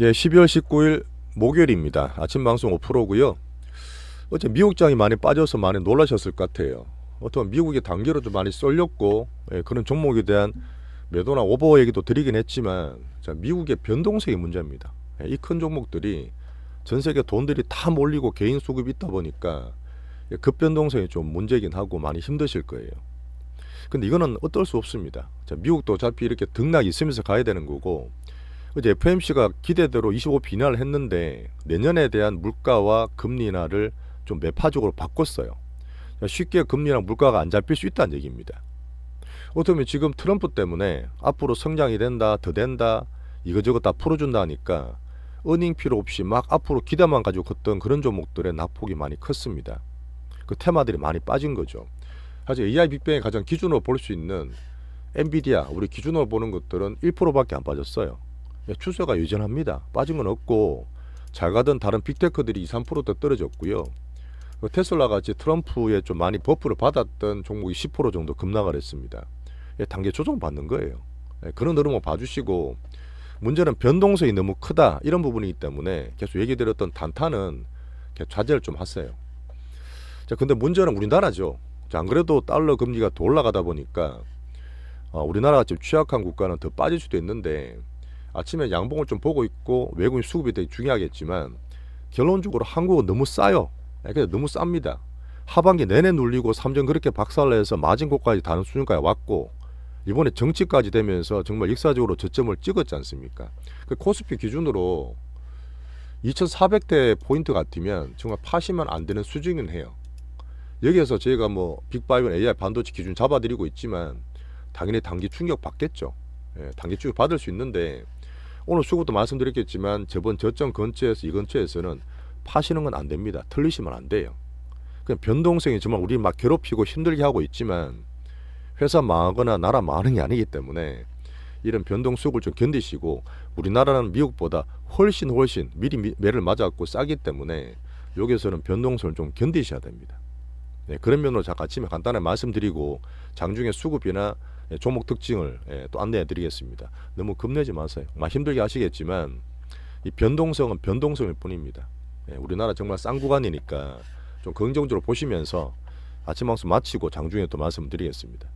예, 12월 19일 목요일입니다. 아침 방송 5%고요. 어제 미국장이 많이 빠져서 많이 놀라셨을 것 같아요. 어떤 미국의 단계로도 많이 쏠렸고 예, 그런 종목에 대한 매도나 오버 얘기도 드리긴 했지만 자, 미국의 변동성이 문제입니다. 예, 이큰 종목들이 전 세계 돈들이 다 몰리고 개인 수급이 있다 보니까 예, 급변동성이 좀 문제긴 하고 많이 힘드실 거예요. 근데 이거는 어떨 수 없습니다. 자, 미국도 어차피 이렇게 등락 있으면서 가야 되는 거고 어제 FMC가 기대대로 25 비난을 했는데 내년에 대한 물가와 금리 인하를 좀 매파적으로 바꿨어요. 쉽게 금리랑 물가가 안 잡힐 수 있다는 얘기입니다. 어쩌면 지금 트럼프 때문에 앞으로 성장이 된다, 더 된다, 이거저거 다 풀어준다니까 어닝 필요 없이 막 앞으로 기대만 가지고 컸던 그런 종목들의 낙폭이 많이 컸습니다. 그 테마들이 많이 빠진 거죠. 사실 AI 빅뱅의 가장 기준으로 볼 수 있는 엔비디아 우리 기준으로 보는 것들은 1%밖에 안 빠졌어요. 예, 추세가 여전합니다. 빠진 건 없고 잘 가던 다른 빅테크들이 2, 3%더 떨어졌고요. 그 테슬라 같이 트럼프에 좀 많이 버프를 받았던 종목이 10% 정도 급락을 했습니다. 예, 단계 조정 받는 거예요. 예, 그런 흐름을 봐주시고 문제는 변동성이 너무 크다 이런 부분이기 때문에 계속 얘기 드렸던 단타는 자제를 좀 하세요. 자, 근데 문제는 우리나라죠. 자, 안 그래도 달러 금리가 더 올라가다 보니까 어, 우리나라가 지금 취약한 국가는 더 빠질 수도 있는데 아침에 양봉을 좀 보고 있고 외국인 수급이 되게 중요하겠지만 결론적으로 한국은 너무 싸요. 예, 그래서 너무 쌉니다. 하반기 내내 눌리고 삼전 그렇게 박살내서 마진고까지 다른 수준까지 왔고 이번에 정치까지 되면서 정말 역사적으로 저점을 찍었지 않습니까? 그 코스피 기준으로 2,400대 포인트 같으면 정말 파시면 안 되는 수준은 해요. 여기에서 저희가 뭐 빅바이오 AI 반도체 기준 잡아드리고 있지만 당연히 단기 충격 받겠죠. 예, 단기 충격 받을 수 있는데 오늘 수고도 말씀드렸겠지만 저번 저점 근처에서 이 근처에서는 파시는 건 안 됩니다. 틀리시면 안 돼요. 그 변동성이 정말 우리 막 괴롭히고 힘들게 하고 있지만 회사 망하거나 나라 망하는 게 아니기 때문에 이런 변동 속을 좀 견디시고 우리나라는 미국보다 훨씬 훨씬 미리 미- 매를 맞았고 싸기 때문에 여기서는 변동성을 좀 견디셔야 됩니다. 네, 그런 면으로 잠깐 아침에 간단하게 말씀드리고 장중에 수급이나 예, 종목 특징을 예, 또 안내해 드리겠습니다. 너무 겁내지 마세요. 막 힘들게 하시겠지만 이 변동성은 변동성일 뿐입니다. 예, 우리나라 정말 싼 구간이니까 좀 긍정적으로 보시면서 아침 방송 마치고 장중에 또 말씀드리겠습니다.